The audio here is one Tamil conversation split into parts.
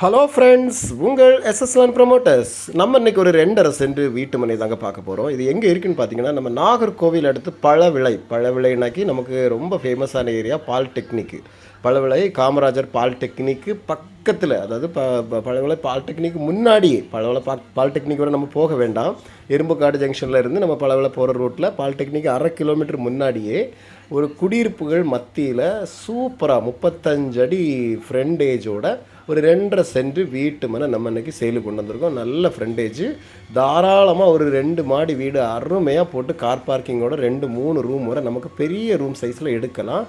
ஹலோ ஃப்ரெண்ட்ஸ் உங்கள் எஸ்எஸ்லான் ப்ரமோட்டர்ஸ் நம்ம இன்னைக்கு ஒரு ரெண்டரை சென்று வீட்டு மனை தாங்க பார்க்க போகிறோம் இது எங்கே இருக்குன்னு பார்த்தீங்கன்னா நம்ம நாகர்கோவில் அடுத்து பழவிளை. பழவிளைனாக்கி நமக்கு ரொம்ப ஃபேமஸான ஏரியா பால்டெக்னிக்கு பழவிளை காமராஜர் பால்டெக்னிக்கு பக்கத்தில். அதாவது ப ப- பழவிளை பால்டெக்னிக்கு முன்னாடியே பழவிளை பா பால்டெக்னிக் வரை நம்ம போக வேண்டாம். எறும்புக்காடு ஜங்ஷனில் இருந்து நம்ம பழவிளை போகிற ரூட்டில் பால்டெக்னிக் அரை கிலோமீட்டர் முன்னாடியே ஒரு குடியிருப்புகள் மத்தியில் சூப்பராக முப்பத்தஞ்சடி ஃப்ரெண்டேஜோட ஒரு ரெண்டரை சென்ட் வீட்டு மனை நம்ம இன்றைக்கி சேலு கொண்டு வந்திருக்கோம். நல்ல ஃப்ரண்டேஜ் தாராளமாக ஒரு ரெண்டு மாடி வீடு அருமையாக போட்டு கார் பார்க்கிங்கோட ரெண்டு மூணு ரூம் வரை நமக்கு பெரிய ரூம் சைஸில் எடுக்கலாம்.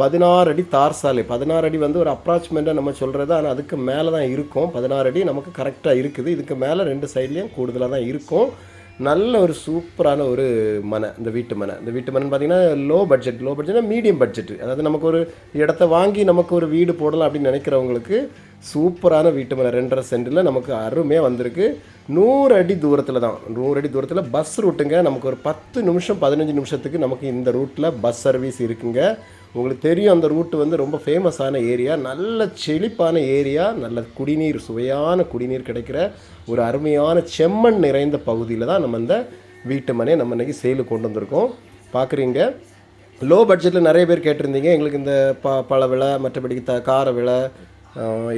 பதினாறு அடி தார் சாலை. பதினாறு அடி வந்து ஒரு அப்ராச்மெண்ட்டாக நம்ம சொல்கிறது ஆனால் அதுக்கு மேலே தான் இருக்கும். பதினாறு அடி நமக்கு கரெக்டாக இருக்குது. இதுக்கு மேலே ரெண்டு சைட்லேயும் கூடுதலாக தான் இருக்கும். நல்ல ஒரு சூப்பரான ஒரு மனை இந்த வீட்டு மனை. இந்த வீட்டு மனைன்னு பார்த்தீங்கன்னா லோ பட்ஜெட் லோ பட்ஜெட்னா மீடியம் பட்ஜெட் அதாவது நமக்கு ஒரு இடத்த வாங்கி நமக்கு ஒரு வீடு போடலாம் அப்படின்னு நினைக்கிறவங்களுக்கு சூப்பரான வீட்டு மேலே ரெண்டரை சென்டில் நமக்கு அருமையாக வந்திருக்கு. நூறு அடி தூரத்தில் தான். நூறு அடி தூரத்தில் பஸ் ரூட்டுங்க நமக்கு ஒரு பத்து நிமிஷம் பதினஞ்சு நிமிஷத்துக்கு நமக்கு இந்த ரூட்டில் பஸ் சர்வீஸ் இருக்குங்க. உங்களுக்கு தெரியும் அந்த ரூட்டு வந்து ரொம்ப ஃபேமஸான ஏரியா நல்ல செழிப்பான ஏரியா நல்ல குடிநீர் சுவையான குடிநீர் கிடைக்கிற ஒரு அருமையான செம்மண் நிறைந்த பகுதியில் தான் நம்ம இந்த வீட்டு மனையை நம்ம இன்றைக்கி சேலு கொண்டு வந்திருக்கோம். பார்க்குறீங்க லோ பட்ஜெட்டில் நிறைய பேர் கேட்டிருந்தீங்க. எங்களுக்கு இந்த ப பழ விலை மற்றபடி த கார விலை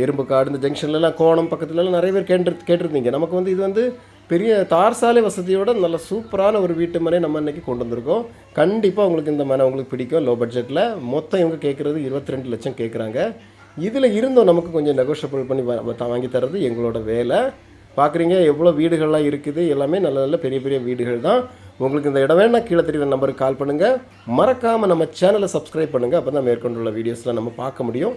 எறும்பு காடு இந்த ஜங்ஷன்லலாம் கோணம் பக்கத்துலலாம் நிறைய பேர் கேட்டு கேட்டிருந்தீங்க. நமக்கு வந்து இது வந்து பெரிய தார் சாலை வசதியோட நல்ல சூப்பரான ஒரு வீட்டு மனை நம்ம இன்றைக்கி கொண்டு வந்திருக்கோம். கண்டிப்பாக உங்களுக்கு இந்த மனை உங்களுக்கு பிடிக்கும். லோ பட்ஜெட்டில் மொத்தம் இவங்க கேட்குறது இருபத்தி ரெண்டு லட்சம் கேட்குறாங்க இதில் இருந்தும் நமக்கு கொஞ்சம் நெகோஷியபிள் பண்ணி வாங்கி தர்றது எங்களோட வேலை. பார்க்குறீங்க எவ்வளோ வீடுகள்லாம் இருக்குது. எல்லாமே நல்ல நல்ல பெரிய பெரிய வீடுகள் தான். உங்களுக்கு இந்த இடம் வேணால் கீழே தெரியுற நம்பருக்கு கால் பண்ணுங்கள் மறக்காமல் நம்ம சேனலை சப்ஸ்கிரைப் பண்ணுங்கள் அப்போ தான் மேற்கொண்டுள்ள வீடியோஸ்லாம் நம்ம பார்க்க முடியும்.